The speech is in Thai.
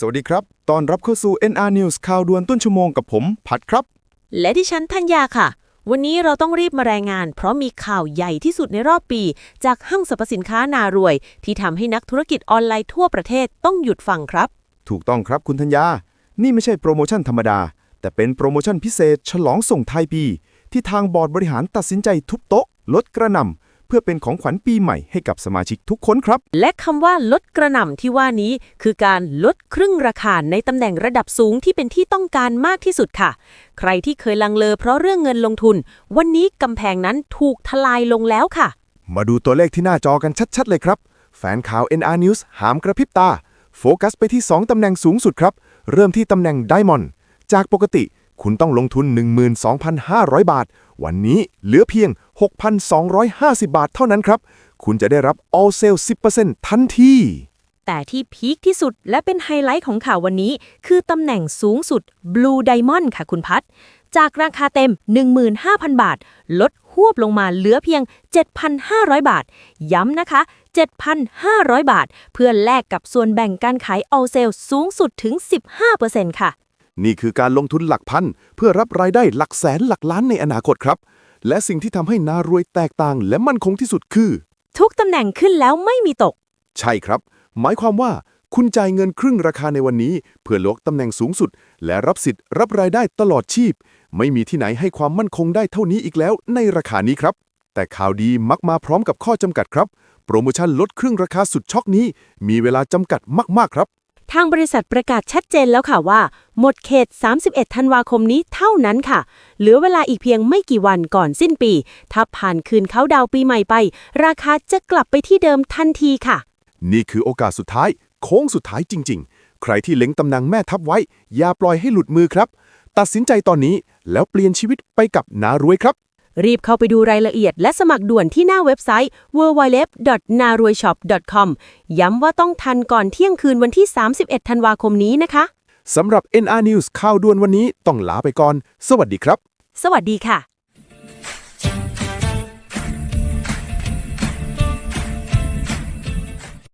สวัสดีครับ ตอนรับเข้าสู่ NR News ข่าวด่วนต้นชั่วโมงกับผม พัดครับ และดิฉันธัญญาค่ะ วันนี้เราต้องรีบมารายงาน เพราะมีข่าวใหญ่ที่สุดในรอบปี จากห้างสรรพสินค้านารวย ที่ทำให้นักธุรกิจออนไลน์ทั่วประเทศต้องหยุดฟังครับ ถูกต้องครับคุณธัญญา นี่ไม่ใช่โปรโมชั่นธรรมดา แต่เป็นโปรโมชั่นพิเศษ ฉลองส่งไทยปี ที่ทางบอร์ดบริหารตัดสินใจทุบโต๊ะ ลดกระหน่ำ เพื่อเป็นของขวัญปีใหม่ให้กับสมาชิกทุกคนครับ และคำว่าลดกระหน่ำที่ว่านี้ คือการลดครึ่งราคาในตำแหน่งระดับสูงที่เป็นที่ต้องการมากที่สุดค่ะ ใครที่เคยลังเลเพราะเรื่องเงินลงทุน วันนี้กำแพงนั้นถูกทลายลงแล้วค่ะ มาดูตัวเลขที่หน้าจอกันชัดๆ เลยครับ แฟนข่าว NR News หามกระพริบตา โฟกัสไปที่ 2ตำแหน่งสูงสุดครับ เริ่มที่ตำแหน่ง Diamond จากปกติคุณต้องลงทุน 12,500 บาท วันนี้เหลือเพียง 6,250 บาทเท่านั้นครับ คุณจะได้รับ all sale 10%ทันที แต่ที่พีคที่สุดและเป็นไฮไลท์ของข่าววันนี้ คือตำแหน่งสูงสุด Blue Diamond ค่ะคุณพัดจากราคาเต็ม 15,000 บาท ลดหวบลงมาเหลือเพียง 7,500 บาท ย้ำนะคะ 7,500 บาท เพื่อแลกกับส่วนแบ่งการขาย all sale สูงสุดถึง 15%ค่ะ นี่คือการลงทุนหลักพัน เพื่อรับรายได้หลักแสนหลักล้านในอนาคตครับ และสิ่งที่ทำให้นารวยแตกต่างและมั่นคงที่สุดคือ ทุกตำแหน่งขึ้นแล้วไม่มีตก ใช่ครับ หมายความว่าคุณจ่ายเงินครึ่งราคาในวันนี้ เพื่อลดตำแหน่งสูงสุด และรับสิทธิ์รับรายได้ตลอดชีพ ไม่มีที่ไหนให้ความมั่นคงได้เท่านี้อีกแล้วในราคานี้ครับ แต่ข่าวดีมักมาพร้อมกับข้อจำกัดครับ โปรโมชั่นลดครึ่งราคาสุดช็อกนี้ มีเวลาจำกัดมากๆครับ ทางบริษัทประกาศชัดเจนแล้วค่ะว่า หมดเขต 31 ธันวาคมนี้เท่านั้นค่ะ เหลือเวลาอีกเพียงไม่กี่วันก่อนสิ้นปี ถ้าผ่านคืนเขาดาวปีใหม่ไป ราคาจะกลับไปที่เดิมทันทีค่ะ นี่คือโอกาสสุดท้าย โค้งสุดท้ายจริง ๆ ใครที่เล็งตำแหน่งแม่ทัพไว้ อย่าปล่อยให้หลุดมือครับ ตัดสินใจตอนนี้แล้วเปลี่ยนชีวิตไปกับนารวยครับ รีบเข้าไปดูรายละเอียดและสมัครด่วนที่หน้าเว็บไซต์ www.naruyshop.com ย้ำว่าต้องทันก่อนเที่ยงคืนวันที่ 31 ธันวาคมนี้นะคะ สำหรับ NR News ข่าวด่วนวันนี้ต้องลาไปก่อน สวัสดีครับ สวัสดีค่ะ